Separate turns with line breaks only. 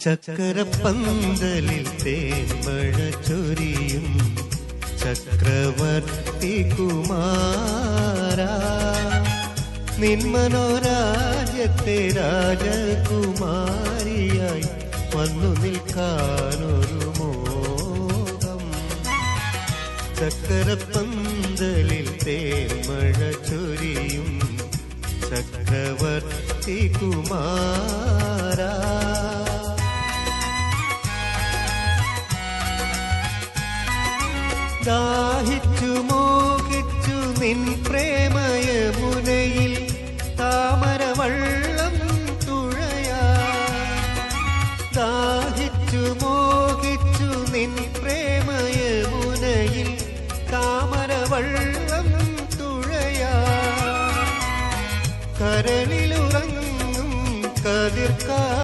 ചക്കരപ്പന്തലിൽ തേമഴ ചൊരിയും. ചക്രവർത്തി കുമാര. നിന്മനോരാജ്യത്തെ രാജകുമാരിയായി വന്നു നിൽക്കാനൊരു മോഹം. ചക്രപ്പന്തലിൽ തേമഴ ചൊരിയും. ചക്രവർത്തി കുമാര. ദാഹിച്ചു മോഹിച്ചു നിൻ പ്രേമയ മുനയിൽ താമരവള്ളം തുഴയാ. ദാഹിച്ചു മോഹിച്ചു നിൻ പ്രേമയ മുനയിൽ താമരവള്ളം തുഴയാ. കരളിലുറങ്ങും കതിർക്കാ